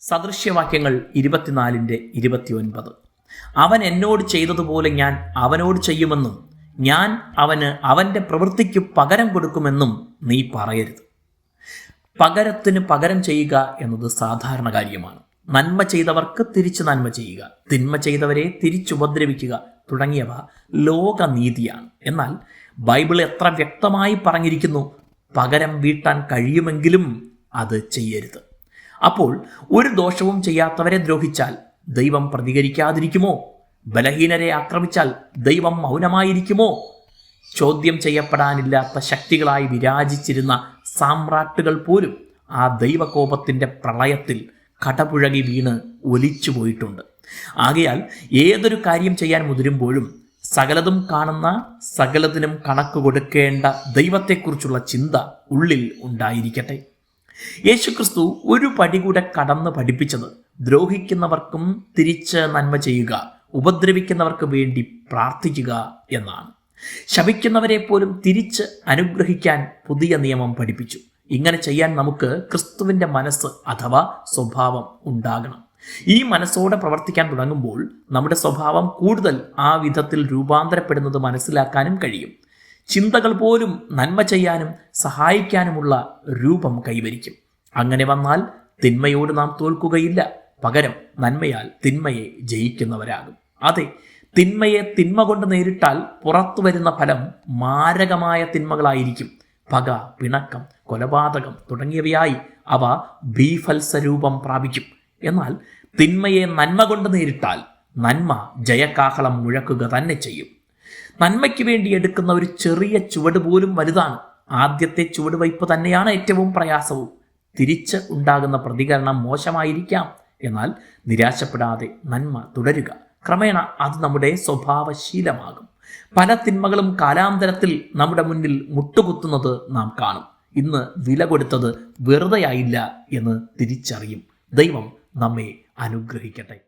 സദൃശ്യവാക്യങ്ങൾ ഇരുപത്തിനാലിന്റെ ഇരുപത്തിയൊൻപത്. അവൻ എന്നോട് ചെയ്തതുപോലെ ഞാൻ അവനോട് ചെയ്യുമെന്നും ഞാൻ അവന് അവന്റെ പ്രവൃത്തിക്ക് പകരം കൊടുക്കുമെന്നും നീ പറയരുത്. പകരത്തിന് പകരം ചെയ്യുക എന്നത് സാധാരണ കാര്യമാണ്. നന്മ ചെയ്തവർക്ക് തിരിച്ചു നന്മ ചെയ്യുക തിന്മ ചെയ്തവരെ തിരിച്ചുപദ്രവിക്കുക തുടങ്ങിയവ ലോകനീതിയാണ്. എന്നാൽ ബൈബിൾ എത്ര വ്യക്തമായി പറഞ്ഞിരിക്കുന്നു പകരം വീട്ടാൻ കഴിയുമെങ്കിലും അത് ചെയ്യരുത്. അപ്പോൾ ഒരു ദോഷവും ചെയ്യാത്തവരെ ദ്രോഹിച്ചാൽ ദൈവം പ്രതികരിക്കാതിരിക്കുമോ? ബലഹീനരെ ആക്രമിച്ചാൽ ദൈവം മൗനമായിരിക്കുമോ? ചോദ്യം ചെയ്യപ്പെടാനില്ലാത്ത ശക്തികളായി വിരാജിച്ചിരുന്ന സാമ്രാട്ടുകൾ പോലും ആ ദൈവകോപത്തിന്റെ പ്രളയത്തിൽ കടപുഴകി വീണ് ഒലിച്ചു പോയിട്ടുണ്ട്. ആകയാൽ ഏതൊരു കാര്യം ചെയ്യാൻ മുതിരുമ്പോഴും സകലതും കാണുന്ന സകലതിനും കണക്ക് കൊടുക്കേണ്ട ദൈവത്തെക്കുറിച്ചുള്ള ചിന്ത ഉള്ളിൽ ഉണ്ടായിരിക്കട്ടെ. യേശുക്രിസ്തു ഒരു പടി കൂടെ കടന്ന് പഠിപ്പിച്ചത് ദ്രോഹിക്കുന്നവർക്കും തിരിച്ച് നന്മ ചെയ്യുക ഉപദ്രവിക്കുന്നവർക്ക് വേണ്ടി പ്രാർത്ഥിക്കുക എന്നാണ്. ശപിക്കുന്നവരെ പോലും തിരിച്ച് അനുഗ്രഹിക്കാൻ പുതിയ നിയമം പഠിപ്പിച്ചു. ഇങ്ങനെ ചെയ്യാൻ നമുക്ക് ക്രിസ്തുവിന്റെ മനസ്സ് അഥവാ സ്വഭാവം ഉണ്ടാകണം. ഈ മനസ്സോടെ പ്രവർത്തിക്കാൻ തുടങ്ങുമ്പോൾ നമ്മുടെ സ്വഭാവം കൂടുതൽ ആ വിധത്തിൽ രൂപാന്തരപ്പെടുന്നത് മനസ്സിലാക്കാനും കഴിയും. ചിന്തകൾ പോലും നന്മ ചെയ്യാനും സഹായിക്കാനുമുള്ള രൂപം കൈവരിക്കും. അങ്ങനെ വന്നാൽ തിന്മയോട് നാം തോൽക്കുകയില്ല. പകരം നന്മയാൽ തിന്മയെ ജയിക്കുന്നവരാകും. അതെ തിന്മയെ തിന്മ കൊണ്ട് നേരിട്ടാൽ പുറത്തു വരുന്ന ഫലം മാരകമായ തിന്മകളായിരിക്കും. പക പിണക്കം കൊലപാതകം തുടങ്ങിയവയായി അവ ബീഫൽസരൂപം പ്രാപിക്കും. എന്നാൽ തിന്മയെ നന്മ കൊണ്ട് നേരിട്ടാൽ നന്മ ജയക്കാഹളം മുഴക്കുക തന്നെ ചെയ്യും. നന്മയ്ക്ക് വേണ്ടി എടുക്കുന്ന ഒരു ചെറിയ ചുവട് പോലും വലുതാണ്. ആദ്യത്തെ ചുവടുവയ്പ് തന്നെയാണ് ഏറ്റവും പ്രയാസവും. തിരിച്ച് ഉണ്ടാകുന്ന പ്രതികരണം മോശമായിരിക്കാം. എന്നാൽ നിരാശപ്പെടാതെ നന്മ തുടരുക. ക്രമേണ അത് നമ്മുടെ സ്വഭാവശീലമാകും. പല തിന്മകളും കാലാന്തരത്തിൽ നമ്മുടെ മുന്നിൽ മുട്ടുകുത്തുന്നത് നാം കാണും. ഇന്ന് വില കൊടുത്തത് വെറുതെയായില്ല എന്ന് തിരിച്ചറിയും. ദൈവം നമ്മെ അനുഗ്രഹിക്കട്ടെ.